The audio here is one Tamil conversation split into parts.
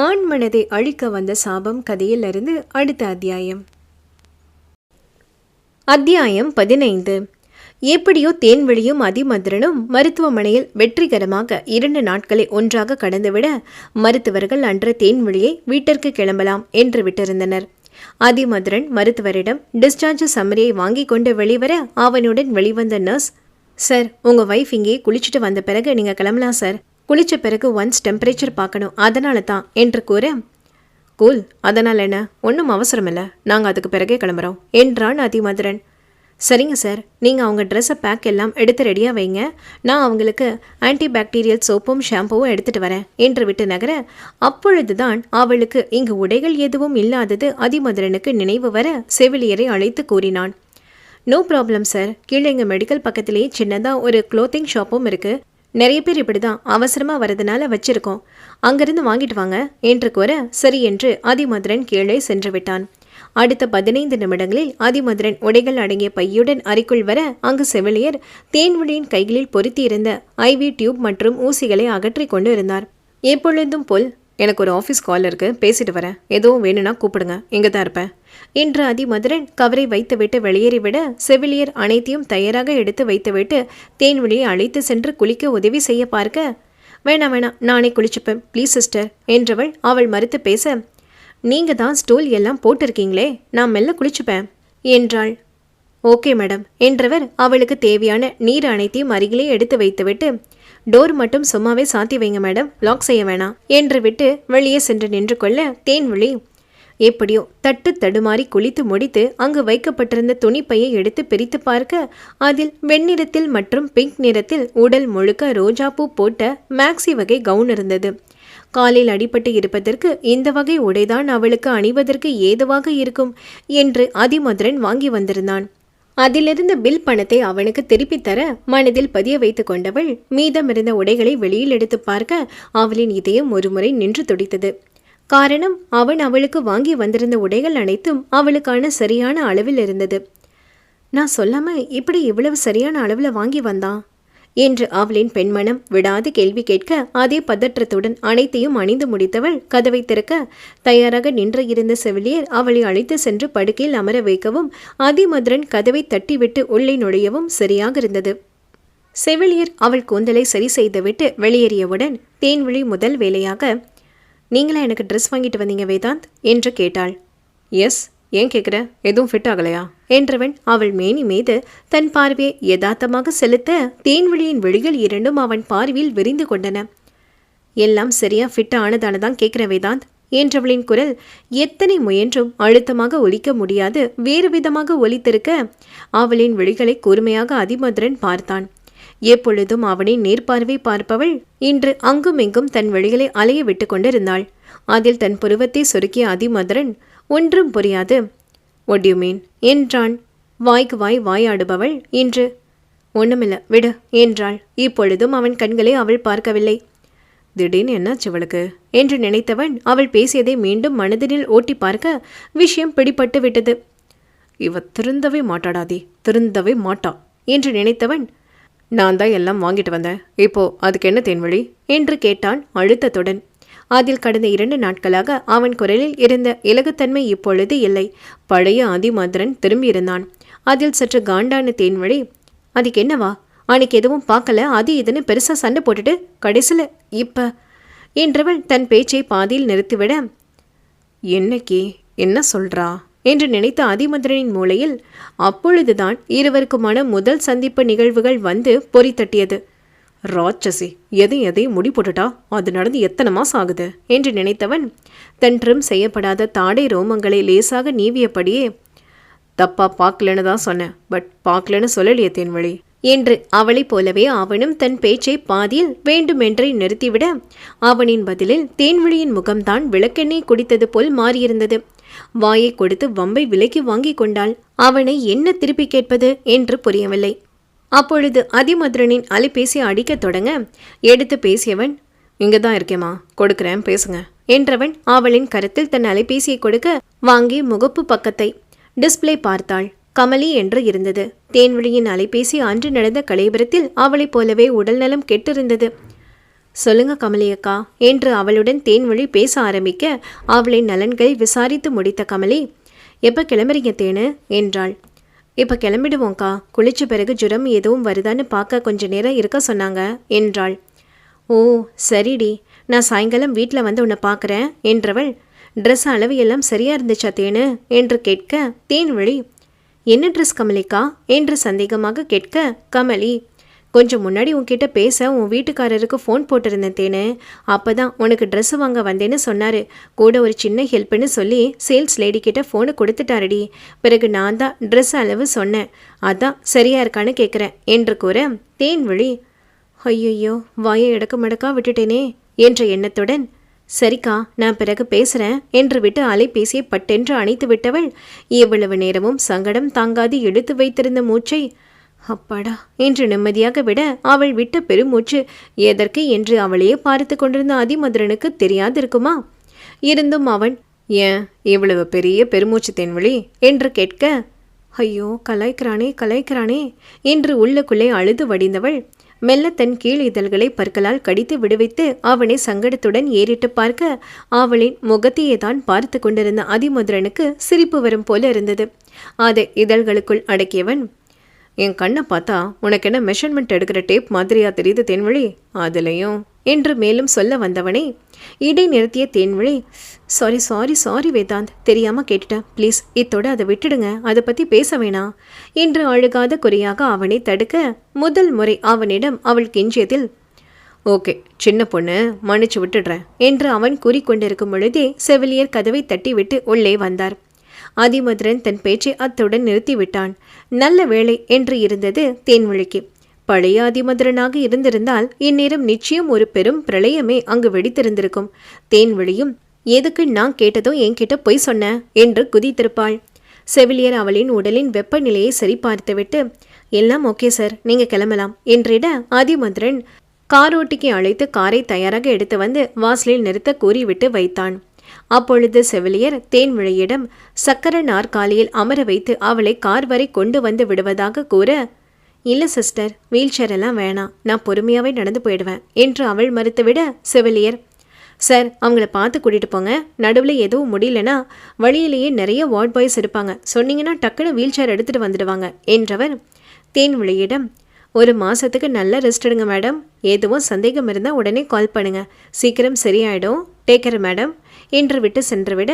ஆண் மனதை அழிக்க வந்த சாபம் கதையிலிருந்து அடுத்த அத்தியாயம். அத்தியாயம் பதினைந்து. எப்படியோ தேன்வெளியும் அதிமதுரனும் மருத்துவமனையில் வெற்றிகரமாக இரண்டு நாட்களை ஒன்றாக கடந்துவிட மருத்துவர்கள் அன்று தேன்வெளியை வீட்டிற்கு கிளம்பலாம் என்று விட்டிருந்தனர். அதிமதுரன் மருத்துவரிடம் டிஸ்சார்ஜ் சம்மரியை வாங்கி கொண்டு வெளிவர அவனுடன் வெளிவந்த நர்ஸ் சார் உங்கள் ஒய்ஃப் இங்கே குளிச்சுட்டு வந்த பிறகு நீங்கள் கிளம்பலாம் சார். குளிச்ச பிறகு ஒன்ஸ் டெம்பரேச்சர் பார்க்கணும். அதனால தான் என்று கூற கூல் அதனால் என்ன? ஒன்றும் அவசரம் இல்லை நாங்கள் அதுக்கு பிறகே கிளம்புறோம். என்றான் அதிமதுரன். சரிங்க சார் நீங்கள் அவங்க ட்ரெஸ்ஸை பேக் எல்லாம் எடுத்து ரெடியாக வைங்க. நான் அவங்களுக்கு ஆன்டி பாக்டீரியல் சோப்பும் ஷாம்புவும் எடுத்துகிட்டு வரேன் என்று விட்டு நகர அப்பொழுதுதான் அவளுக்கு இங்கு உடைகள் எதுவும் இல்லாதது அதிமதுரனுக்கு நினைவு வர செவிலியரை அழைத்து கூறினான். நோ ப்ராப்ளம் சார் கீழே எங்கள் மெடிக்கல் பக்கத்திலேயே சின்னதாக ஒரு க்ளோத்திங் ஷாப்பும் இருக்குது நிறைய பேர் இப்படி தான் அவசரமாக வரதுனால வச்சிருக்கோம். அங்கிருந்து வாங்கிட்டு வாங்க என்று கூற சரி என்று அதிமதுரன் கீழே சென்று விட்டான். அடுத்த பதினைந்து நிமிடங்களில் அதிமதுரன் உடைகள் அடங்கிய பையுடன் அறைக்குள் வர அங்கு செவிலியர் தேன்வழியின் கைகளில் பொருத்தியிருந்த ஐவி டியூப் மற்றும் ஊசிகளை அகற்றி கொண்டு இருந்தார். எப்பொழுதும் போல் எனக்கு ஒரு ஆஃபீஸ் கால் இருக்குது பேசிட்டு வரேன். எதுவும் வேணும்னா கூப்பிடுங்க. இங்கே தான் இருப்பேன். என்று அதிமதுரன் கவரை வைத்துவிட்டு வெளியேறிவிட செவிலியர் அனைத்தையும் தயாராக எடுத்து வைத்துவிட்டு தேன்வழியை அழைத்து சென்று குளிக்க உதவி செய்ய பார்க்க வேணாம் வேணாம். நானே குளிச்சுப்பேன். ப்ளீஸ் சிஸ்டர் என்றவள் அவள் மறுத்து பேச நீங்கள் தான் ஸ்டூல் எல்லாம் போட்டிருக்கீங்களே. நான் மெல்ல குளிச்சுப்பேன் என்றாள். ஓகே மேடம் என்றவர் அவளுக்கு தேவையான நீர் அனைத்தையும் அருகிலே எடுத்து வைத்துவிட்டு டோர் மட்டும் சும்மாவே சாத்தி வைங்க மேடம் லாக் செய்ய வேணாம். என்று விட்டு வெளியே சென்று நின்று கொள்ள தேன்விழி எப்படியோ தட்டு தடுமாறி குளித்து முடித்து அங்கு வைக்கப்பட்டிருந்த துணிப்பையை எடுத்து பிரித்து பார்க்க அதில் வெண்ணிறத்தில் மற்றும் பிங்க் நிறத்தில் உடல் முழுக்க ரோஜாப்பூ போட்ட மேக்ஸி வகை கவுன் இருந்தது. காலில் அடிபட்டு இருப்பதற்கு இந்த வகை உடைதான் அவளுக்கு அணிவதற்கு ஏதுவாக இருக்கும் என்று அதிமதுரன் வாங்கி வந்திருந்தான். அதிலிருந்து பில் பணத்தை அவனுக்கு திருப்பித் தர மனதில் பதிய வைத்துக் கொண்டவள் மீதமிருந்த உடைகளை வெளியில் எடுத்து பார்க்க அவளின் இதயம் ஒருமுறை நின்று துடித்தது. காரணம் அவன் அவளுக்கு வாங்கி வந்திருந்த உடைகள் அனைத்தும் அவளுக்கான சரியான அளவில் இருந்தது. நான் சொல்லாம இப்படி இவ்வளவு சரியான அளவில் வாங்கி வந்தான்? என்று அவளின் பெண்மனம் விடாது கேள்வி கேட்க அதே பதற்றத்துடன் அனைத்தையும் அணிந்து முடித்தவள் கதவை திறக்க தயாராக நின்று இருந்த செவிலியர் அவளை அழைத்து சென்று படுக்கையில் அமர வைக்கவும் அதிமதுரன் கதவை தட்டிவிட்டு உள்ளே நுழையவும் சரியாக இருந்தது. செவிலியர் அவள் கூந்தலை சரி செய்துவிட்டு வெளியேறியவுடன் தேன்விழி முதல் வேலையாக. நீங்களா எனக்கு ட்ரெஸ் வாங்கிட்டு வந்தீங்க வேதாந்த்? என்று கேட்டாள். எஸ் ஏன் கேட்குற எதுவும் ஃபிட் ஆகலையா? என்றவன் அவள் மேனி மீது தன் பார்வையை யதார்த்தமாக செலுத்த தேன்வெளியின் விழிகள் இரண்டும் அவன் பார்வையில் விரிந்து கொண்டன. எல்லாம் சரியா ஃபிட் ஆனதான தான் கேட்குற வேதாந்த் என்றவளின் குரல் எத்தனை முயன்றும் அழுத்தமாக ஒலிக்க முடியாது வேறு விதமாக ஒலித்திருக்க அவளின் விழிகளை கூர்மையாக அதிமதுரன் பார்த்தான். எப்பொழுதும் அவனை நேர்பார்வை பார்ப்பவள் இன்று அங்குமிங்கும் தன் வழிகளை அலைய விட்டு கொண்டிருந்தாள். அதில் தன் புருவத்தை சுருக்கிய அதிமதுரன் ஒன்றும் புரியாது. ஒட் யூ மீன் என்றான். வாய்க்கு வாய் வாயாடுபவள் இன்று. ஒண்ணுமில்ல விடு என்றாள். இப்பொழுதும் அவன் கண்களை அவள் பார்க்கவில்லை. திடீர்னு என்னாச்சு அவளுக்கு என்று நினைத்தவன் அவள் பேசியதை மீண்டும் மனதினில் ஓட்டி பார்க்க விஷயம் பிடிபட்டு விட்டது. இவ திருந்தவே மாட்டாடாதே திருந்தவே மாட்டா என்று நினைத்தவன் நான் தான் எல்லாம் வாங்கிட்டு வந்தேன். இப்போ அதுக்கு என்ன தேன்வழி? என்று கேட்டான் அழுத்தத்துடன். அதில் கடந்த இரண்டு நாட்களாக அவன் குரலில் இருந்த இலகுத்தன்மை இப்பொழுது இல்லை. பழைய அதிமதுரன் திரும்பியிருந்தான். அதில் சற்று காண்டான தேன்வழி அதுக்கு என்னவா? அன்னைக்கு எதுவும் பார்க்கல? அது இதுன்னு பெருசாக சண்டை போட்டுட்டு கடைசியில் இப்போ? என்றவள் தன் பேச்சை பாதியில் நிறுத்திவிட என்னைக்கு என்ன சொல்றா? என்று நினைத்த அதிமதுரனின் மூளையில் அப்பொழுதுதான் இருவருக்குமான முதல் சந்திப்பு நிகழ்வுகள் வந்து பொறி தட்டியது. ராட்சசி எதை எதையும் முடி போட்டுட்டா? அது நடந்து எத்தனை மாசம் ஆகுது? என்று நினைத்தவன் தன் ட்ரிம் செய்யப்படாத தாடை ரோமங்களை லேசாக நீவியபடியே தப்பா பார்க்கலன்னு தான் சொன்னேன் பட் பார்க்கலன்னு சொல்லலையே தேன்வழி என்று அவளைப் போலவே அவனும் தன் பேச்சை பாதியில் வேண்டுமென்றே நிறுத்திவிட அவனின் பதிலில் தேன்வழியின் முகம்தான் விளக்கெண்ணெய் குடித்தது போல் மாறியிருந்தது. வாயை கொடுத்து வம்பை விலைக்கு வாங்கிக் கொண்டாள். அவனை என்ன திருப்பி கேட்பது என்று புரியவில்லை. அப்பொழுது அதிமதுரனின் அலைபேசி அடிக்கத் தொடங்க எடுத்து பேசியவன் இங்க தான் இருக்கேம்மா கொடுக்குறேன் பேசுங்க என்றவன் அவளின் கருத்தில் தன் அலைபேசியை கொடுக்க வாங்கி முகப்பு பக்கத்தை டிஸ்ப்ளே பார்த்தாள். கமலி என்று இருந்தது. தேன்வழியின் அலைபேசி அன்று நடந்த கலைபுரத்தில் அவளைப் போலவே உடல்நலம் கெட்டிருந்தது. சொல்லுங்க கமலி அக்கா என்று அவளுடன் தேன்வழி பேச ஆரம்பிக்க அவளின் நலன்களை விசாரித்து முடித்த கமலி எப்போ கிளம்புறீங்க தேனு? என்றாள். இப்போ கிளம்பிடுவோம்க்கா. குளிச்ச பிறகு ஜுரம் எதுவும் வருதான்னு பார்க்க கொஞ்ச நேரம் இருக்க சொன்னாங்க என்றாள். ஓ சரிடி. நான் சாயங்காலம் வீட்டில் வந்து உன்னை பார்க்குறேன் என்றவள். ட்ரெஸ் அளவு எல்லாம் சரியாக இருந்துச்சா தேனு? என்று கேட்க தேன்வழி என்ன ட்ரெஸ் கமலிக்கா? என்று சந்தேகமாக கேட்க கமலி கொஞ்சம் முன்னாடி உன்கிட்ட பேச உன் வீட்டுக்காரருக்கு ஃபோன் போட்டிருந்தேன் தேனு அப்போ தான் உனக்கு ட்ரெஸ் வாங்க வந்தேன்னு சொன்னார். கூட ஒரு சின்ன ஹெல்ப்னு சொல்லி சேல்ஸ் லேடி கிட்ட ஃபோனை கொடுத்துட்டாரடி. பிறகு நான் தான் ட்ரெஸ் அளவு சொன்னேன். அதான் சரியா இருக்கான்னு கேட்குறேன் என்று கூற தேன் வழி ஐயையோ வாயை இடக்க மடக்கா விட்டுட்டேனே என்ற எண்ணத்துடன் சரிக்கா நான் பிறகு பேசுகிறேன் என்று விட்டு அலைபேசியை பட்டென்று அணைத்து விட்டவள் இவ்வளவு நேரமும் சங்கடம் தாங்காது எடுத்து வைத்திருந்த மூச்சை அப்பாடா என்று நிம்மதியாக விட அவள் விட்ட பெருமூச்சு. எதற்கு என்று அவளையே பார்த்து கொண்டிருந்த அதிமதுரனுக்கு தெரியாதிருக்குமா? இருந்தும் அவன் ஏன் இவ்வளவு பெரிய பெருமூச்சு தென்வழி? என்று கேட்க ஐயோ கலாய்க்கிறானே கலாய்க்கிறானே என்று உள்ளுக்குள்ளே அழுது வடிந்தவள். மெல்ல தன் கீழ் இதழ்களை பற்களால் கடித்து விடுவித்து அவனை சங்கடத்துடன் ஏறிட்டு பார்க்க அவளின் முகத்தையே தான் பார்த்து கொண்டிருந்த அதிமுதிரனுக்கு சிரிப்பு வரும் போல இருந்தது. அதை இதழ்களுக்குள் அடக்கியவன் என் கண்ணை பார்த்தா உனக்கு என்ன மெஷர்மெண்ட் எடுக்கிற டேப் மாதிரியா தெரியுது தேன்வழி? அதுலேயும். என்று மேலும் சொல்ல வந்தவனே இடை நிறுத்திய தேன்வழி சாரி சாரி சாரி வேதாந்த். தெரியாமல் கேட்டுட்டேன். ப்ளீஸ் இத்தோட அதை விட்டுடுங்க. அதை பற்றி பேச வேணாம். என்று அழுகாத குறையாக அவனை தடுக்க முதல் முறை அவனிடம் அவள் கெஞ்சியதில் ஓகே சின்ன பொண்ணு மன்னிச்சு விட்டுடுறேன். என்று அவன் கூறிக்கொண்டிருக்கும் பொழுதே செவிலியர் கதவை தட்டிவிட்டு உள்ளே வந்தார். அதிமதுரன் தன் பேச்சை அத்துடன் நிறுத்திவிட்டான். நல்ல வேளை என்று இருந்தது தேன்மொழிக்கு பழைய அதிமதுரனாக இருந்திருந்தால் இந்நேரம் நிச்சயம் ஒரு பெரும் பிரளயமே அங்கு வெடித்திருந்திருக்கும். தேன்வழியும் எதுக்கு நான் கேட்டதும் என்கிட்ட பொய் சொன்ன? என்று குதித்திருப்பாள். செவிலியர் அவளின் உடலின் வெப்பநிலையை சரிபார்த்துவிட்டு எல்லாம் ஓகே சார். நீங்க கிளம்பலாம். என்றிட ஆதிமதுரன் காரோட்டிக்கு அழைத்து காரை தயாராக எடுத்து வந்து வாசலில் நிறுத்த கூறிவிட்டு வைத்தான். அப்பொழுது செவிலியர் தேன்விழையிடம் சக்கர நாற்காலியில் அமர வைத்து அவளை கார் வரை கொண்டு வந்து விடுவதாக கூற இல்லை சிஸ்டர் வீல் சேர் எல்லாம் வேணாம். நான் பொறுமையாகவே நடந்து போயிடுவேன் என்று அவள் மறுத்துவிட செவிலியர் சார் அவங்கள பார்த்து கூட்டிகிட்டு போங்க. நடுவில் எதுவும் முடியலனா வழியிலேயே நிறைய வார்ட் பாய்ஸ் இருப்பாங்க. சொன்னீங்கன்னா டக்குன்னு வீல் சேர் எடுத்துகிட்டு வந்துடுவாங்க என்றவர் தேன்விழியிடம் ஒரு மாதத்துக்கு நல்ல ரெஸ்ட் எடுங்க மேடம் எதுவும் சந்தேகம் இருந்தால் உடனே கால் பண்ணுங்கள் சீக்கிரம் சரியாயிடும். டேக்கர் மேடம் என்று விட்டு சென்றுவிட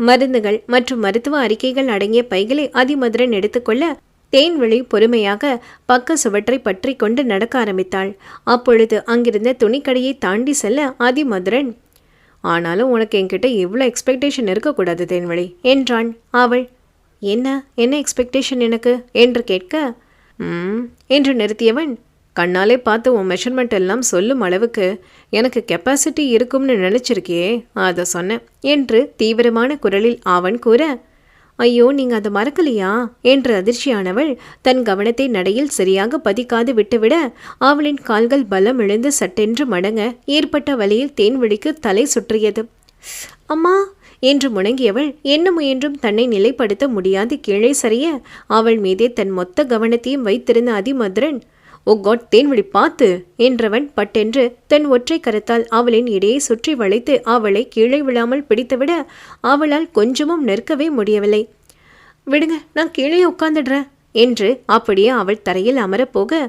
மருந்துகள் மற்றும் மருத்துவ அறிக்கைகள் அடங்கிய பைகளை அதிமதுரன் எடுத்துக்கொள்ள தேன்வெளி பொறுமையாக பக்க சுவற்றை பற்றி கொண்டு நடக்க ஆரம்பித்தாள். அப்பொழுது அங்கிருந்த துணிக்கடையை தாண்டி செல்ல அதிமதுரன் ஆனாலும் உனக்கு என்கிட்ட இவ்வளோ எக்ஸ்பெக்டேஷன் இருக்கக்கூடாது தேன்வழி என்றான். அவள் என்ன? என்ன எக்ஸ்பெக்டேஷன் எனக்கு? என்று கேட்க ம் என்று நிறுத்தியவன் கண்ணாலே பார்த்து உன் மெஷர்மெண்ட் எல்லாம் சொல்லும் அளவுக்கு எனக்கு கெப்பாசிட்டி இருக்கும்னு நினச்சிருக்கியே அதை சொன்னேன் என்று தீவிரமான குரலில் அவன் கூற ஐயோ நீங்க அதை மறக்கலையா? என்று அதிர்ச்சியானவள் தன் கவனத்தை நடையில் சரியாக பதிக்காது விட்டுவிட அவளின் கால்கள் பலம் இழந்து சட்டென்று மடங்க ஏற்பட்ட வழியில் தேன்வெளிக்கு தலை சுற்றியது. அம்மா என்று முணங்கியவள் என்ன முயன்றும் தன்னை நிலைப்படுத்த முடியாது கீழே சரிய. அவள் மீதே தன் மொத்த கவனத்தையும் வைத்திருந்த அதிமதுரன் ஓ காட் தேன்வழி பார்த்து என்றவன் பட்டென்று தன் ஒற்றை கரத்தால் அவளின் இடையே சுற்றி வளைத்து அவளை கீழே விழாமல் பிடித்துவிட அவளால் கொஞ்சமும் நிற்கவே முடியவில்லை. விடுங்க நான் கீழே உட்காந்துடுறேன் என்று அப்படியே அவள் தரையில் அமரப்போக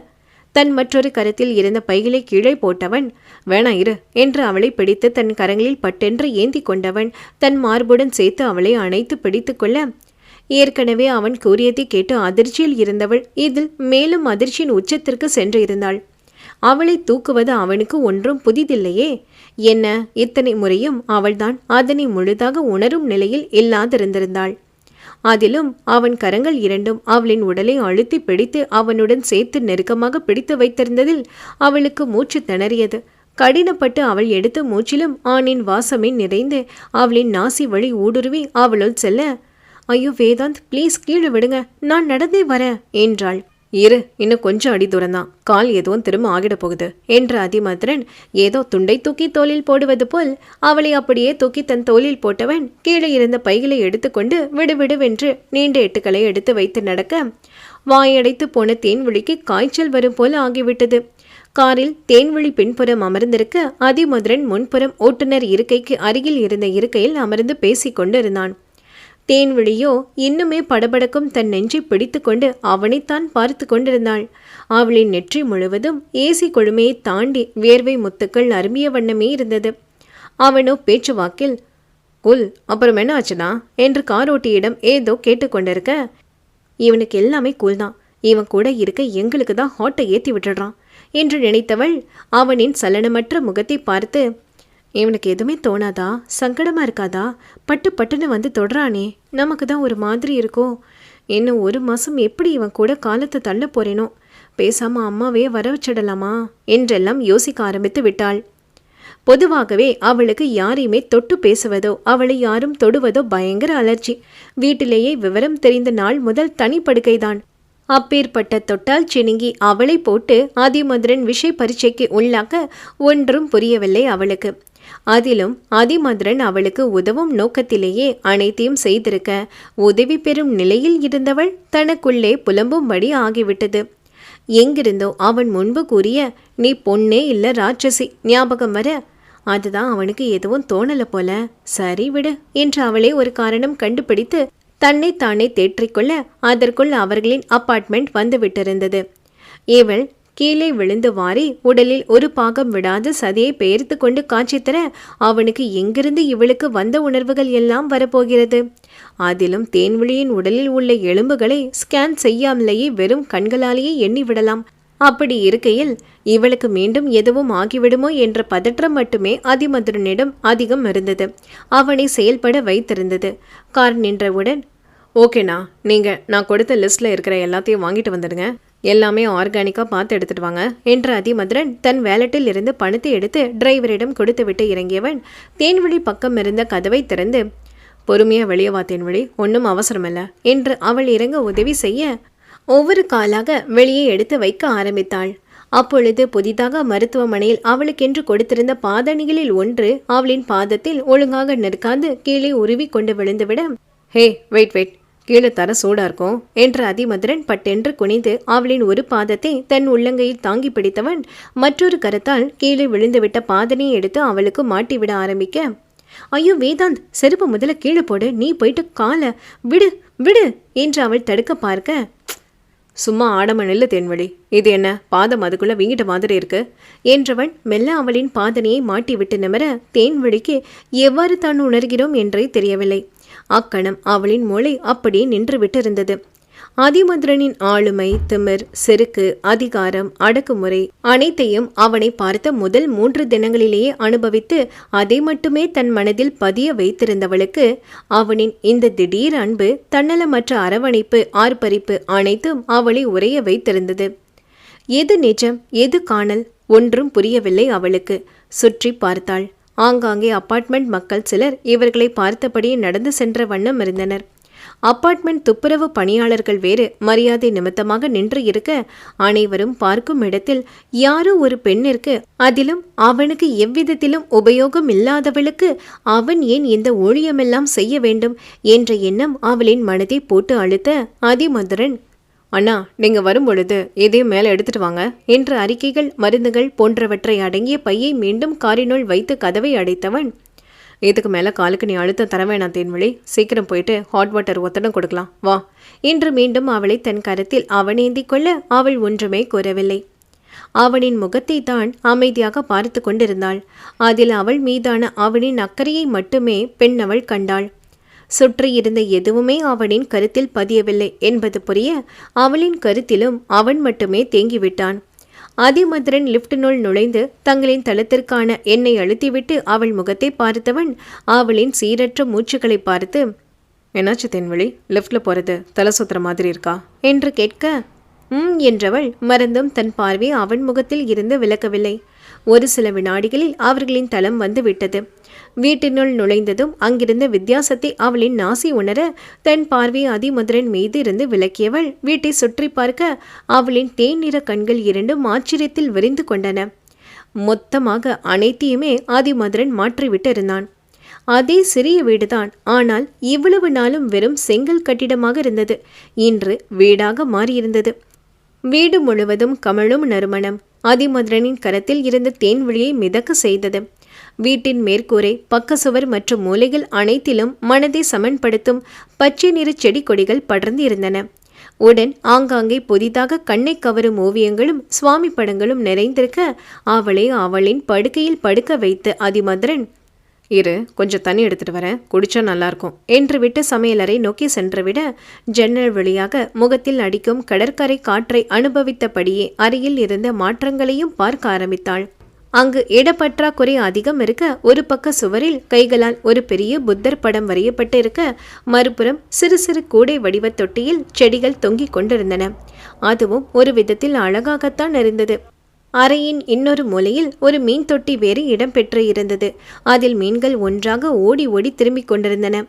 தன் மற்றொரு கரத்தில் இருந்த பைகளை கீழே போட்டவன் வேணா இரு என்று அவளை பிடித்து தன் கரங்களில் பட்டென்று ஏந்தி கொண்டவன் தன் மார்புடன் சேர்த்து அவளை அணைத்து பிடித்து கொள்ள ஏற்கனவே அவன் கூறியதை கேட்டு அதிர்ச்சியில் இருந்தவள் இதில் மேலும் அதிர்ச்சியின் உச்சத்திற்கு சென்று இருந்தாள் அவளை தூக்குவது அவனுக்கு ஒன்றும் புதிதில்லையே. என்ன? இத்தனை முறையும் அவள்தான் அதனை முழுதாக உணரும் நிலையில் இல்லாதிருந்திருந்தாள். அதிலும் அவன் கரங்கள் இரண்டும் அவளின் உடலை அழுத்தி பிடித்து அவனுடன் சேர்த்து நெருக்கமாக பிடித்து வைத்திருந்ததில் அவளுக்கு மூச்சு திணறியது. கடினப்பட்டு அவள் எடுத்த மூச்சிலும் ஆணின் வாசமே நிறைந்து அவளின் நாசி வழி ஊடுருவி அவளுள் செல்ல ஐயோ வேதாந்த் ப்ளீஸ் கீழே விடுங்க. நான் நடந்தே வரேன் என்றாள். இரு இன்னும் கொஞ்சம் அடி தூரம்தான். கால் எதுவும் திரும்ப ஆகிட போகுது என்ற அதிமதுரன் ஏதோ துண்டை தூக்கி தோளில் போடுவது போல் அவளை அப்படியே தூக்கி தன் தோளில் போட்டவன் கீழே இருந்த பைகளை எடுத்துக்கொண்டு விடுவிடுவென்று நீண்ட எட்டுக்களை எடுத்து வைத்து நடக்க வாயடைத்து போன தேன்விழிக்கு காய்ச்சல் வரும் போல ஆகிவிட்டது. காரில் தேன்வழி பின்புறம் அமர்ந்திருக்க அதிமதுரன் முன்புறம் ஓட்டுநர் இருக்கைக்கு அருகில் இருந்த இருக்கையில் அமர்ந்து பேசிக் கொண்டிருந்தான் தேன்விழியோ இன்னுமே படபடக்கும் தன் நெஞ்சை பிடித்துக்கொண்டு அவனைத்தான் பார்த்து கொண்டிருந்தாள். அவளின் நெற்றி முழுவதும் ஏசி கொழுமையை தாண்டி வியர்வை முத்துக்கள் அருமிய வண்ணமே இருந்தது. அவனோ பேச்சுவாக்கில் குல் அப்புறம் என்ன ஆச்சுனா என்று காரோட்டியிடம் ஏதோ கேட்டுக்கொண்டிருக்க இவனுக்கு எல்லாமே கூல் தான். இவன் கூட இருக்க எங்களுக்கு தான் ஹாட்டை ஏற்றி விட்டுடுறான் என்று நினைத்தவள் அவனின் சலனமற்ற முகத்தை பார்த்து இவனுக்கு எதுவுமே தோணாதா? சங்கடமாக இருக்காதா? பட்டு பட்டுன்னு வந்து தொடுறானே. நமக்கு தான் ஒரு மாதிரி இருக்கும். இன்னும் ஒரு மாதம் எப்படி இவன் கூட காலத்தை தள்ள போகிறேனோ பேசாமல் அம்மாவே வர வச்சிடலாமா? என்றெல்லாம் யோசிக்க ஆரம்பித்து விட்டாள். பொதுவாகவே அவளுக்கு யாரையுமே தொட்டு பேசுவதோ அவளை யாரும் தொடுவதோ பயங்கர அலர்ஜி வீட்டிலேயே விவரம் தெரிந்த நாள் முதல் தனிப்படுக்கைதான் அப்பேற்பட்ட தொட்டால் சினுங்கி அவளை போட்டு ஆதிமதுரன் விஷய பரீட்சைக்கு உள்ளாக்க ஒன்றும் புரியவில்லை அவளுக்கு. அதிலும் அதிமதுரன் அவளுக்கு உதவும் நோக்கத்திலேயே அனைத்தையும் செய்திருக்க உதவி பெறும் நிலையில் இருந்தவள் தனக்குள்ளே புலம்பும்படி ஆகிவிட்டது. எங்கிருந்தோ அவன் முன்பு கூறிய நீ பொண்ணே இல்ல ராட்சசி ஞாபகம் வர? அதுதான் அவனுக்கு எதுவும் தோணல போல. சரி விடு என்று அவளே ஒரு காரணம் கண்டுபிடித்து தன்னைத்தானே தேற்றிக்கொள்ள அதற்குள் அவர்களின் அப்பார்ட்மெண்ட் வந்து விட்டிருந்தது. இவள் கீழே விழுந்து வாரி உடலில் ஒரு பாகம் விடாது சதையை பெயர்த்து கொண்டு காட்சி தர அவனுக்கு எங்கிருந்து இவளுக்கு வந்த உணர்வுகள் எல்லாம் வரப்போகிறது? அதிலும் தேன்விழியின் உடலில் உள்ள எலும்புகளை ஸ்கேன் செய்யாமலேயே வெறும் கண்களாலேயே எண்ணி விடலாம். அப்படி இருக்கையில் இவளுக்கு மீண்டும் எதுவும் ஆகிவிடுமோ என்ற பதற்றம் மட்டுமே அதிமதுரனிடம் அதிகம் இருந்தது. அவனை செயல்பட வைத்திருந்தது. கார் நின்றவுடன் ஓகேண்ணா நீங்கள் நான் கொடுத்த லிஸ்ட்டில் இருக்கிற எல்லாத்தையும் வாங்கிட்டு வந்துடுங்க. எல்லாமே ஆர்கானிக்காக பார்த்து எடுத்துட்டு வாங்க. என்ற அதிமதுரன் தன் வேலட்டில் இருந்து பணத்தை எடுத்து டிரைவரிடம் கொடுத்துவிட்டு இறங்கியவன் தேன்வழி பக்கம் இருந்த கதவை திறந்து பொறுமையாக வெளியே வா தேன்வழி ஒன்றும் அவசரமில்லை என்று அவள் இறங்க உதவி செய்ய ஒவ்வொரு காலாக வெளியே எடுத்து வைக்க ஆரம்பித்தாள். அப்பொழுது புதிதாக மருத்துவமனையில் அவளுக்கென்று கொடுத்திருந்த பாதணிகளில் ஒன்று அவளின் பாதத்தில் ஒழுங்காக நிற்காந்து கீழே உருவி கொண்டு விழுந்துவிட ஹே வெயிட் வெயிட் கீழே தர சூடா இருக்கும். என்று அதிமதுரன் பட்டென்று குனிந்து அவளின் ஒரு பாதத்தை தன் உள்ளங்கையில் தாங்கி பிடித்தவன் மற்றொரு கரத்தால் கீழே விழுந்துவிட்ட பாதனையை எடுத்து அவளுக்கு மாட்டிவிட ஆரம்பிக்க ஐயோ வேதாந்த் செருப்பு முதல்ல கீழே போடு நீ போயிட்டு காலை விடு விடு என்று அவள் தடுக்க பார்க்க சும்மா ஆடம தென்வழி இது என்ன பாதம் அதுக்குள்ள வீங்கிட்ட மாதிரி இருக்கு என்றவன் மெல்ல அவளின் பாதனையை மாட்டிவிட்டு நிமர தேன்வழிக்கு எவ்வாறு தான் உணர்கிறோம் என்றே தெரியவில்லை. அக்கணம் அவளின் மூளை அப்படியே நின்று விட்டிருந்தது அதிமதுரனின் ஆளுமை திமிர் செருக்கு அதிகாரம் அடக்குமுறை அனைத்தையும் அவனை பார்த்த முதல் மூன்று தினங்களிலேயே அனுபவித்து அதை மட்டுமே தன் மனதில் பதிய வைத்திருந்தவளுக்கு அவனின் இந்த திடீர் அன்பு தன்னலமற்ற அரவணைப்பு ஆர்ப்பரிப்பு அனைத்தும் அவளை உரைய வைத்திருந்தது. எது நிஜம் எது காணல் ஒன்றும் புரியவில்லை அவளுக்கு. சுற்றி பார்த்தாள். ஆங்காங்கே அப்பார்ட்மெண்ட் மக்கள் சிலர் இவர்களை பார்த்தபடியே நடந்து சென்ற வண்ணம் இருந்தனர். அப்பார்ட்மெண்ட் துப்புரவு பணியாளர்கள் வேறு மரியாதை நிமித்தமாக நின்று இருக்க அனைவரும் பார்க்கும் இடத்தில் யாரோ ஒரு பெண்ணிற்கு அதிலும் அவனுக்கு எவ்விதத்திலும் உபயோகம் இல்லாதவளுக்கு அவன் ஏன் இந்த ஊழியமெல்லாம் செய்ய வேண்டும் என்ற எண்ணம் அவளின் மனதை போட்டு அழுத்த அதிமதுரன் அண்ணா நீங்கள் வரும் பொழுது எதையும் மேலே எடுத்துட்டு வாங்க என்ற அறிக்கைகள் மருந்துகள் போன்றவற்றை அடங்கிய பையை மீண்டும் காரினுள் வைத்து கதவை அடைத்தவன் இதுக்கு மேலே காலுக்கு நீ அழுத்தம் தர வேணாம் தேன்வழி சீக்கிரம் போயிட்டு ஹாட் வாட்டர் ஒத்தடம் கொடுக்கலாம் வா இன்று மீண்டும் அவளை தன் கரத்தில் அவனேந்தி கொள்ள அவள் ஒன்றுமே கூறவில்லை. அவனின் முகத்தை தான் அமைதியாக பார்த்து கொண்டிருந்தாள். அதில் அவள் மீதான அவனின் அக்கறையை மட்டுமே பெண் அவள் கண்டாள். சுற்றி இருந்த எதுவுமே அவனின் கருத்தில் பதியவில்லை என்பது புரிய அவளின் கருத்திலும் அவன் மட்டுமே தேங்கிவிட்டான். அதிமதுரன் லிப்டினுள் நுழைந்து தங்களின் தளத்திற்கான எண்ணெய் அழுத்திவிட்டு அவள் முகத்தை பார்த்தவன் அவளின் சீரற்ற மூச்சுகளை பார்த்து என்னாச்சு தென்வழி லெஃப்டில் போகிறது தலை சுத்துற மாதிரி இருக்கா? என்று கேட்க ம் என்றவள் மறந்தும் தன் பார்வை அவன் முகத்தில் இருந்து விலக்கவில்லை ஒரு சில வினாடிகளில் அவர்களின் தலம் வந்து விட்டது வீட்டினுள் நுழைந்ததும் அங்கிருந்த வித்தியாசத்தை அவளின் நாசி உணர தன் பார்வை அதிமதுரன் மீது இருந்து விலக்கியவள் வீட்டை சுற்றி பார்க்க அவளின் தேன் நிற கண்கள் இரண்டும் ஆச்சரியத்தில் விரிந்து கொண்டன. மொத்தமாக அனைத்தையுமே ஆதிமதுரன் மாற்றிவிட்டு இருந்தான். அதே சிறிய வீடுதான். ஆனால் இவ்வளவு நாளும் வெறும் செங்கல் கட்டிடமாக இருந்தது. இன்று வீடாக மாறியிருந்தது. வீடு முழுவதும் கமழும் நறுமணம். அதிமதுரனின் கரத்தில் இருந்த தேன்விழியை மிதக்க செய்தது. வீட்டின் மேற்கூரை பக்க சுவர் மற்றும் மூலைகள் அனைத்திலும் மனதை சமன்படுத்தும் பச்சை நிற செடி கொடிகள் படர்ந்து இருந்தன. உடன் ஆங்காங்கே புதிதாக கண்ணை கவரும் ஓவியங்களும் சுவாமி படங்களும் நிறைந்திருக்க அவளை அவளின் படுக்கையில் படுக்க வைத்து அதிமதுரன் இரு கொஞ்சம் தண்ணி எடுத்துட்டு வரேன். குடிச்சா நல்லாயிருக்கும். என்று விட்டு சமையலறை நோக்கி சென்றுவிட ஜன்னல் வழியாக முகத்தில் அடிக்கும் கடற்கரை காற்றை அனுபவித்தபடியே அறையில் இருந்த மாற்றங்களையும் பார்க்க ஆரம்பித்தாள். அங்கு இடப்பற்றாக்குறை அதிகம் இருக்க ஒரு பக்க சுவரில் கைகளால் ஒரு பெரிய புத்தர் படம் வரையப்பட்டு இருக்க மறுபுறம் சிறு சிறு கூடை வடிவ தொட்டியில் செடிகள் தொங்கிக் கொண்டிருந்தன. அதுவும் ஒரு விதத்தில் அழகாகத்தான் இருந்தது. அறையின் இன்னொரு மூலையில் ஒரு மீன் தொட்டி வேறு இடம்பெற்று இருந்தது. அதில் மீன்கள் ஒன்றாக ஓடி ஓடி திரும்பிக் கொண்டிருந்தன.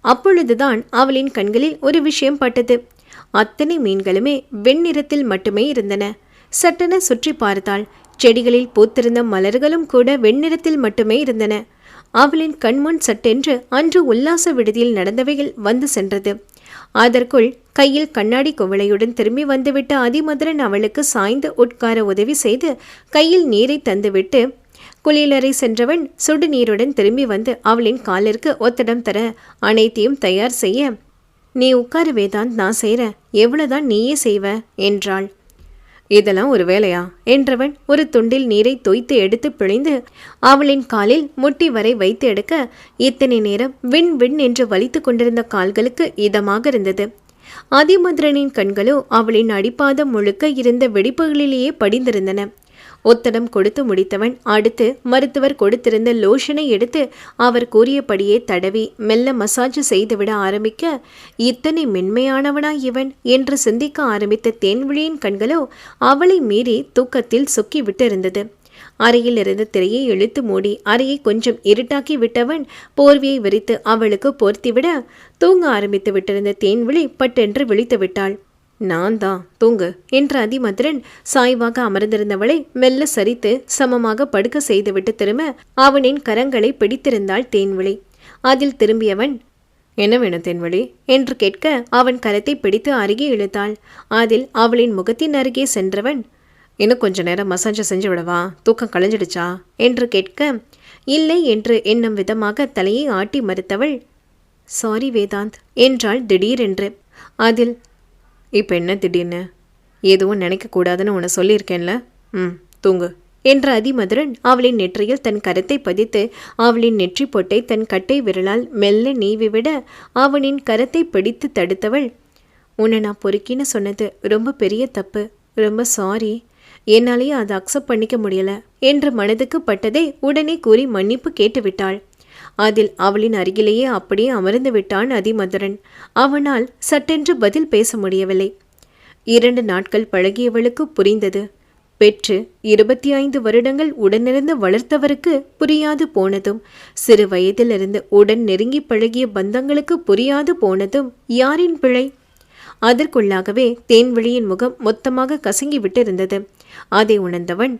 அப்பொழுதுதான் அவளின் கண்களில் ஒரு விஷயம் பட்டது. அத்தனை மீன்களுமே வெண்ணிறத்தில் மட்டுமே இருந்தன. சட்டென சுற்றி பார்த்தாள். செடிகளில் பூத்திருந்த மலர்களும் கூட வெண்ணிறத்தில் மட்டுமே இருந்தன. அவளின் கண்முன் சட்டென்று அன்று உல்லாச விடுதியில் நடந்தவைகள் வந்து சென்றது. அதற்குள் கையில் கண்ணாடி குவளையுடன் திரும்பி வந்துவிட்ட அதிமதுரன் அவளுக்கு சாய்ந்து உட்கார உதவி செய்து கையில் நீரை தந்துவிட்டு குளியலறை சென்றவன் சுடுநீருடன் திரும்பி வந்து அவளின் காலிற்கு ஒத்தடம் தர அனைத்தையும் தயார் செய்ய நீ உட்கார வேதாந்த் நான் செய்கிறேன் எவ்வளவுதான் நீயே செய்வ? என்றாள். இதெல்லாம் ஒரு வேலையா? என்றவன் ஒரு துண்டில் நீரை தொய்த்து எடுத்து பிழிந்து அவளின் காலில் முட்டி வரை வைத்து எடுக்க இத்தனை நேரம் விண் விண் என்று வலித்து கொண்டிருந்த கால்களுக்கு இதமாக இருந்தது. அதிமுத்ரனின் கண்களோ அவளின் அடிப்பாதம் முழுக்க இருந்த வெடிப்புகளிலேயே படிந்திருந்தன. ஒத்தடம் கொடுத்து முடித்தவன் அடுத்து மருத்துவர் கொடுத்திருந்த லோஷனை எடுத்து அவர் கூறியபடியே தடவி மெல்ல மசாஜ் செய்துவிட ஆரம்பிக்க இத்தனை மென்மையானவனா இவன் என்று சிந்திக்க ஆரம்பித்த தேன்விழியின் கண்களோ அவளை மீறி தூக்கத்தில் சொக்கிவிட்டிருந்தது அறையிலிருந்து அறையில் திரையை இழுத்து மூடி அறையை கொஞ்சம் இருட்டாக்கி விட்டவன் போர்வியை விரித்து அவளுக்கு போர்த்திவிட தூங்க ஆரம்பித்து விட்டிருந்த தேன்விழி பட்டென்று விழித்து விட்டாள். நான் தான். தூங்கு. என்ற அதிமதுரன் சாய்வாக அமர்ந்திருந்தவளை மெல்ல சரித்து சமமாக படுக்க செய்துவிட்டு திரும்ப அவனின் கரங்களை பிடித்திருந்தாள் தேன்விழி. அதில் திரும்பியவன் என்ன வேணும் தென்வழி? என்று கேட்க அவன் கரத்தை பிடித்து அருகே இழுத்தாள். அதில் அவளின் முகத்தின் அருகே சென்றவன் இன்னும் கொஞ்ச நேரம் மசாஜை செஞ்சு விடவா? தூக்கம் களைஞ்சிடுச்சா என்று கேட்க இல்லை என்று என்னும் விதமாக தலையை ஆட்டி மறுத்தவள் சாரி வேதாந்த் என்றாள் திடீரென்று. அதில் இப்போ என்ன திடீர்னு? எதுவும் நினைக்கக்கூடாதுன்னு உன்னை சொல்லியிருக்கேன்ல. ம் தூங்கு. என்ற அதிமதுரன் அவளின் நெற்றியில் தன் கரத்தை பதித்து அவளின் நெற்றி பொட்டை தன் கட்டை விரலால் மெல்ல நீவிவிட அவனின் கரத்தை பிடித்து தடுத்தவள் உன்னை நான் பொறுக்கின்னு சொன்னது ரொம்ப பெரிய தப்பு. ரொம்ப சாரி என்னாலேயே அதை அக்செப்ட் பண்ணிக்க முடியல என்று மனதுக்கு பட்டதை உடனே கூறி மன்னிப்பு கேட்டுவிட்டாள். அதில் அவளின் அருகிலேயே அப்படியே அமர்ந்து விட்டான் அதிமதுரன். அவனால் சட்டென்று பதில் பேச முடியவில்லை. இரண்டு நாட்கள் பழகியவளுக்கு புரிந்தது. பெற்று இருபத்தி ஐந்து வருடங்கள் உடனிருந்து வளர்த்தவருக்கு புரியாது போனதும் சிறு வயதிலிருந்து உடன் நெருங்கி பழகிய பந்தங்களுக்கு புரியாது போனதும் யாரின் பிழை? அதற்குள்ளாகவே தேன்வழியின் முகம் மொத்தமாக கசங்கி விட்டிருந்தது. அதை உணர்ந்தவன்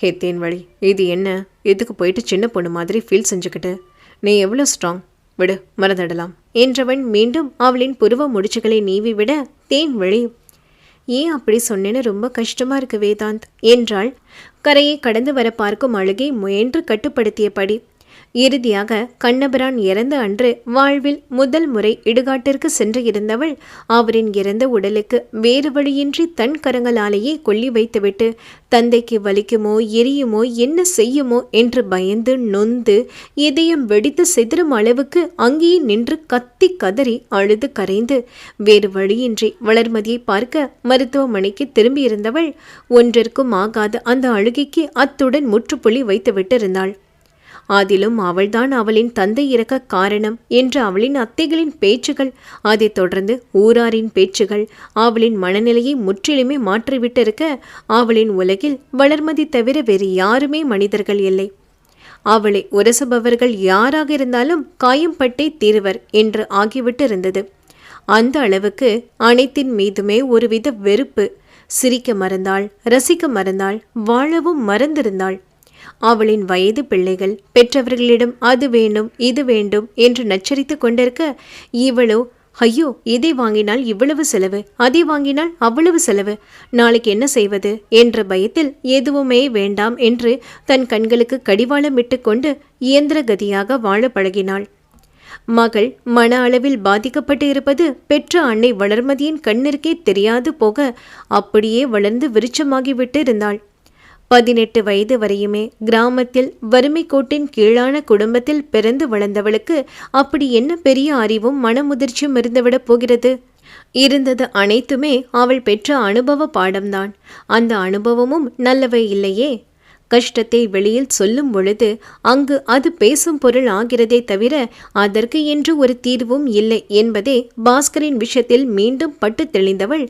ஹே தேன்வழி இது என்ன? எதுக்கு போயிட்டு சின்ன பொண்ணு மாதிரி ஃபீல் செஞ்சுக்கிட்டு? நீ எவ்வளோ ஸ்ட்ராங் விடு மறந்துடலாம் என்றவன் மீண்டும் அவளின் புருவ முடிச்சுகளை நீவி விட தேன்வழி ஏன் அப்படி சொன்னேன்னு ரொம்ப கஷ்டமா இருக்கு வேதாந்த். என்றாள். கரையை கடந்து வர பார்க்கும் அழுகை முயன்று கட்டுப்படுத்தியபடி. இறுதியாக கண்ணபிரான் இறந்த அன்று வாழ்வில் முதல் முறை இடுகாட்டிற்கு சென்று இருந்தவள் அவரின் இறந்த உடலுக்கு வேறு வழியின்றி தன் கரங்களாலேயே கொல்லி வைத்துவிட்டு தந்தைக்கு வலிக்குமோ எரியுமோ என்ன செய்யுமோ? என்று பயந்து நொந்து இதயம் வெடித்து சிதறும் அளவுக்கு அங்கேயே நின்று கத்தி கதறி அழுது கரைந்து வேறு வழியின்றி வளர்மதியை பார்க்க மருத்துவமனைக்கு திரும்பியிருந்தவள் ஒன்றிற்கும் ஆகாத அந்த அழுகைக்கு அத்துடன் முற்றுப்புள்ளி வைத்துவிட்டு இருந்தாள் அதிலும் அவள்தான் அவளின் தந்தை இறக்க காரணம் என்று அவளின் அத்தைகளின் பேச்சுகள். அதைத் தொடர்ந்து ஊராரின் பேச்சுகள் அவளின் மனநிலையை முற்றிலுமே மாற்றிவிட்டிருக்க அவளின் உலகில் வளர்மதி தவிர வேறு யாருமே மனிதர்கள் இல்லை. அவளை உரசுபவர்கள் யாராக இருந்தாலும் காயம்பட்டே தீருவர் என்று ஆகிவிட்டு இருந்தது அந்த அளவுக்கு அனைத்தின் மீதுமே ஒருவித வெறுப்பு. சிரிக்க மறந்தாள் ரசிக்க மறந்தாள் வாழவும் மறந்திருந்தாள். அவளின் வயது பிள்ளைகள் பெற்றவர்களிடம் அது வேண்டும் இது வேண்டும் என்று நச்சரித்து கொண்டிருக்க இவளோ ஐயோ இதை வாங்கினால் இவ்வளவு செலவு? அதை வாங்கினால் அவ்வளவு செலவு? நாளைக்கு என்ன செய்வது? என்ற பயத்தில் எதுவுமே வேண்டாம் என்று தன் கண்களுக்கு கடிவாளம் கொண்டு இயந்திர கதியாக வாழ பழகினாள். மகள் மன அளவில் பாதிக்கப்பட்டு இருப்பது பெற்ற அன்னை வளர்மதியின் கண்ணிற்கே தெரியாது போக அப்படியே வளர்ந்து விருச்சமாகிவிட்டு இருந்தாள். பதினெட்டு வயது வரையுமே கிராமத்தில் வறுமை கோட்டின் கீழான குடும்பத்தில் பிறந்து வளர்ந்தவளுக்கு அப்படி என்ன பெரிய அறிவும் மனமுதிர்ச்சியும் இருந்துவிடப் போகிறது? இருந்தது அனைத்துமே அவள் பெற்ற அனுபவ பாடம்தான். அந்த அனுபவமும் நல்லவை இல்லையே? கஷ்டத்தை வெளியில் சொல்லும் பொழுது அங்கு அது பேசும் பொருள் ஆகிறதே தவிர அதற்கு என்று ஒரு தீர்வும் இல்லை என்பதே பாஸ்கரின் விஷயத்தில் மீண்டும் பட்டு தெளிந்தவள்.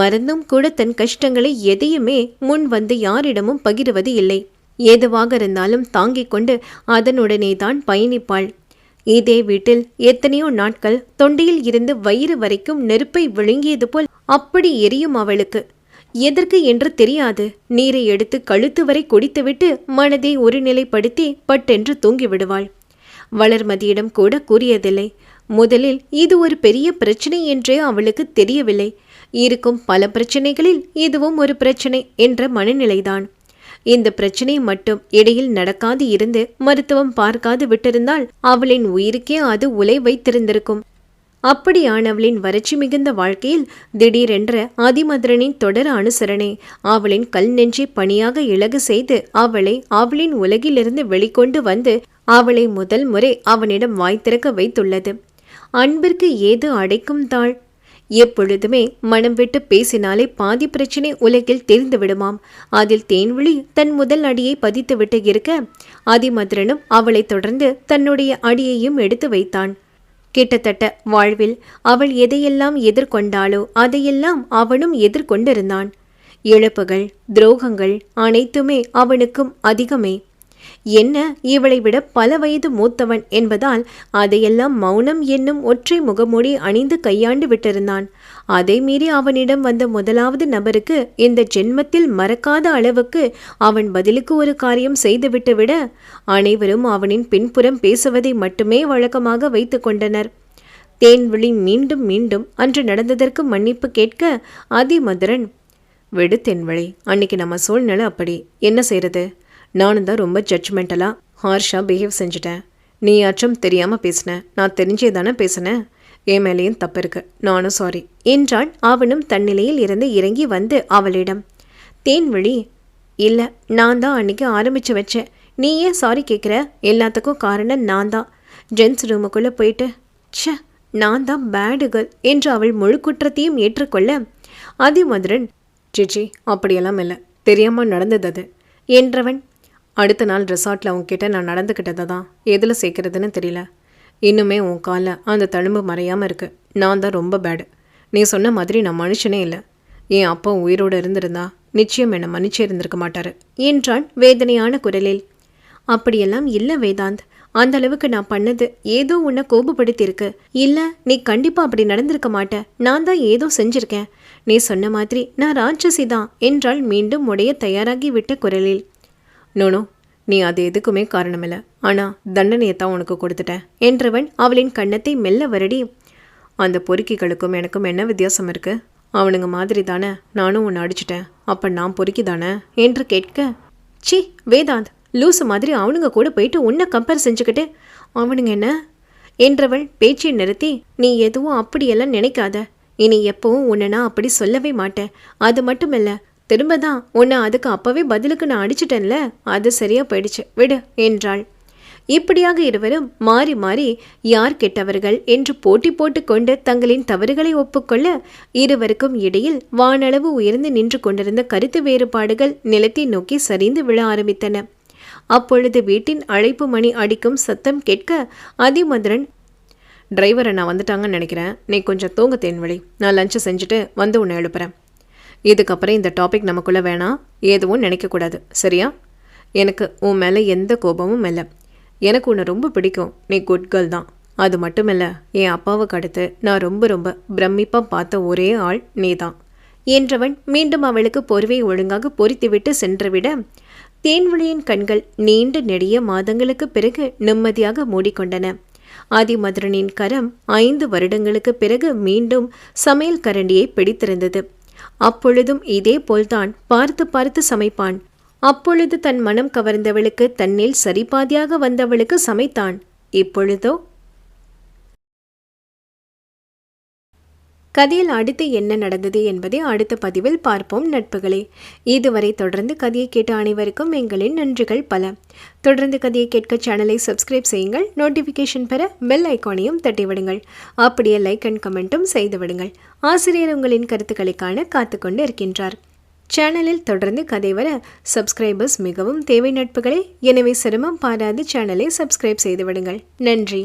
மறந்தும் கூட தன் கஷ்டங்களை எதையுமே முன் வந்து யாரிடமும் பகிர்வது இல்லை. ஏதுவாக இருந்தாலும் தாங்கிக் கொண்டு அதனுடனே தான் பயணிப்பாள். இதே வீட்டில் எத்தனையோ நாட்கள் தொண்டையில் இருந்து வயிறு வரைக்கும் நெருப்பை விழுங்கியது போல் அப்படி எரியும் அவளுக்கு. எதற்கு என்று தெரியாது. நீரை எடுத்து கழுத்து வரை குடித்துவிட்டு மனதை ஒருநிலைப்படுத்தி பட்டென்று தூங்கிவிடுவாள். வளர்மதியிடம் கூட கூறியதில்லை. முதலில் இது ஒரு பெரிய பிரச்சனை என்றே அவளுக்கு தெரியவில்லை. இருக்கும் பல பிரச்சனைகளில் இதுவும் ஒரு பிரச்சனை என்ற மனநிலைதான். இந்த பிரச்சனை மட்டும் இடையில் நடக்காது இருந்து மருத்துவம் பார்க்காது விட்டிருந்தால் அவளின் உயிருக்கே அது உலை வைத்திருந்திருக்கும். அப்படியானவளின் வறட்சி மிகுந்த வாழ்க்கையில் திடீரென்ற அதிமதுரனின் தொடர அனுசரணை அவளின் கல் நெஞ்சை பணியாக இழகு செய்து அவளை அவளின் உலகிலிருந்து வெளிக்கொண்டு வந்து அவளை முதல் முறை அவனிடம் வாய் திறக்க வைத்துள்ளது. அன்பிற்கு ஏது அடைக்கும் தாள்? எப்பொழுதுமே மனம் விட்டு பேசினாலே பாதி பிரச்சனை உலகில் தெரிந்து விடுமாம் அதில் தேன்விழி தன் முதல் அடியை பதித்துவிட்டு இருக்க அதிமதுரனும் அவளைத் தொடர்ந்து தன்னுடைய அடியையும் எடுத்து வைத்தான். கிட்டத்தட்ட வாழ்வில் அவள் எதையெல்லாம் எதிர்கொண்டாளோ அதையெல்லாம் அவனும் எதிர்கொண்டிருந்தான். இழப்புகள் துரோகங்கள் அனைத்துமே அவனுக்கும் அதிகமே. என்ன இவளை விட பல வயது மூத்தவன் என்பதால் அதையெல்லாம் மௌனம் என்னும் ஒற்றை முகமூடி அணிந்து கையாண்டு விட்டிருந்தான். அதை மீறி அவனிடம் வந்த முதலாவது நபருக்கு இந்த ஜென்மத்தில் மறக்காத அளவுக்கு அவன் பதிலுக்கு ஒரு காரியம் செய்துவிட்டு விட அனைவரும் அவனின் பின்புறம் பேசுவதை மட்டுமே வழக்கமாக வைத்து கொண்டனர். தேன்விழி மீண்டும் மீண்டும் அன்று நடந்ததற்கு மன்னிப்பு கேட்க அதிமதுரன் விடு தென்வழி அன்னைக்கு நம்ம சூழ்நிலை அப்படி. என்ன செய்யறது நானும் தான் ரொம்ப ஜட்ஜ்மெண்டலாக ஹார்ஷாக பிஹேவ் செஞ்சுட்டேன். நீ அச்சம் தெரியாமல் பேசின. நான் தெரிஞ்சே தானே பேசினேன். என் மேலேயும் தப்பு இருக்கு. நானும் சாரி என்றான் அவனும் தன்னிலையில் இருந்து இறங்கி வந்து அவளிடம் தேன்வழி இல்லை நான் தான் அன்னைக்கு ஆரம்பித்து வச்சேன். நீ ஏன் சாரி கேட்குற எல்லாத்துக்கும் காரணம் நான் தான். ஜென்ஸ் ரூமுக்குள்ளே போயிட்டு ச்சே நான் தான் பேடு கேர்ள் என்று அவள் முழு குற்றத்தையும் ஏற்றுக்கொள்ள அதிமதுரன். ஜிஜி அப்படியெல்லாம் இல்லை. தெரியாமல் நடந்தது அது. என்றவன்? அடுத்த நாள் ரிசார்ட்டில் அவங்கக்கிட்ட நான் நடந்துக்கிட்டதை தான். எதில் சேர்க்கறதுன்னு தெரியல. இன்னுமே உன் காலில் அந்த தழும்பு மறையாமல் இருக்கு. நான் தான் ரொம்ப பேடு நீ சொன்ன மாதிரி நான் மனுஷனே இல்லை. என் அப்பா உயிரோடு இருந்திருந்தா நிச்சயம் என்னை மன்னிச்சே இருந்திருக்க மாட்டார் என்றான் வேதனையான குரலில். அப்படியெல்லாம் இல்லை வேதாந்த். அந்த அளவுக்கு நான் பண்ணது ஏதோ உன்னை கோபப்படுத்தியிருக்கு. இல்லை நீ கண்டிப்பாக அப்படி நடந்திருக்க மாட்ட. நான் தான் ஏதோ செஞ்சிருக்கேன். நீ சொன்ன மாதிரி நான் ராட்சசி தான் என்றால் மீண்டும் உடைய தயாராகி விட்ட குரலில். நோனோ நீ அது எதுக்குமே காரணமில்லை. ஆனால் தண்டனையை தான் உனக்கு கொடுத்துட்டேன். என்றவன் அவளின் கன்னத்தை மெல்ல வருடி. அந்த பொறுக்கிகளுக்கும் எனக்கும் என்ன வித்தியாசம் இருக்கு? அவனுங்க மாதிரி தானே நானும் உன்னை அடிச்சிட்டேன். அப்போ நான் பொறுக்கி தானே? என்று கேட்க சி வேதாந்த் லூசு மாதிரி அவனுங்க கூட போயிட்டு உன்னை கம்பேர் செஞ்சுக்கிட்டு அவனுங்க என்ன? என்றவள் பேச்சை நிறுத்தி நீ எதுவும் அப்படியெல்லாம் நினைக்காத. இனி எப்பவும் உன்னை நான் அப்படி சொல்லவே மாட்டேன். அது மட்டும் இல்லை திரும்ப தான் உன்னை அதுக்கு அப்பவே பதிலுக்கு நான் அடிச்சிட்டேன்ல அது சரியா போயிடுச்சு. விடு என்றாள். இப்படியாக இருவரும் மாறி மாறி யார் கெட்டவர்கள் என்று போட்டி போட்டுக்கொண்டு தங்களின் தவறுகளை ஒப்புக்கொள்ள இருவருக்கும் இடையில் வானளவு உயர்ந்து நின்று கொண்டிருந்த கருத்து வேறுபாடுகள் நிலத்தை நோக்கி சரிந்து விழ ஆரம்பித்தன. அப்பொழுது வீட்டின் அழைப்பு மணி அடிக்கும் சத்தம் கேட்க அதிமதுரன் டிரைவரை அண்ணா வந்துட்டாங்கன்னு நினைக்கிறேன். நீ கொஞ்சம் தூங்க தேன்வழி நான் லஞ்சை செஞ்சுட்டு வந்து உன்னை எழுப்புறேன். இதுக்கப்புறம் இந்த டாபிக் நமக்குள்ளே வேணாம் எதுவும் நினைக்கக்கூடாது சரியா? எனக்கு உன் மேலே எந்த கோபமும் இல்லை. எனக்கு உன்னை ரொம்ப பிடிக்கும். நீ குட் கேர்ள் தான். அது மட்டும் இல்லை என் அப்பாவுக்கு அடுத்து நான் ரொம்ப ரொம்ப பிரமிப்பாக பார்த்த ஒரே ஆள் நீ தான். என்றவன் மீண்டும் அவளுக்கு பொறுவை ஒழுங்காக பொறித்துவிட்டு சென்றுவிட தேன்வழியின் கண்கள் நீண்ட நெடிய மாதங்களுக்கு பிறகு நிம்மதியாக மூடிக்கொண்டன. ஆதிமதுரனின் கரம் ஐந்து வருடங்களுக்கு பிறகு மீண்டும் சமையல் கரண்டியை பிடித்திருந்தது. அப்பொழுதும் இதே போல்தான் பார்த்து பார்த்து சமைப்பான். அப்பொழுது தன் மனம் கவர்ந்தவளுக்கு தன்னில் சரிபாதியாக வந்தவளுக்கு சமைத்தான். இப்பொழுதோ? கதையில் அடுத்து என்ன நடந்தது என்பதை அடுத்த பதிவில் பார்ப்போம் நட்புகளே. இதுவரை தொடர்ந்து கதையை கேட்ட அனைவருக்கும் எங்களின் நன்றிகள் பல. தொடர்ந்து கதையை கேட்க சேனலை சப்ஸ்கிரைப் செய்யுங்கள். நோட்டிஃபிகேஷன் பெற பெல் ஐக்கானையும் தட்டிவிடுங்கள். அப்படியே லைக் அண்ட் கமெண்ட்டும் செய்துவிடுங்கள் ஆசிரியர் உங்களின் கருத்துக்களை காண காத்துக்கொண்டு இருக்கின்றார். சேனலில் தொடர்ந்து கதை வர சப்ஸ்கிரைபர்ஸ் மிகவும் தேவை நட்புகளே. எனவே சிரமம் பாராது சேனலை சப்ஸ்கிரைப் செய்து விடுங்கள். நன்றி.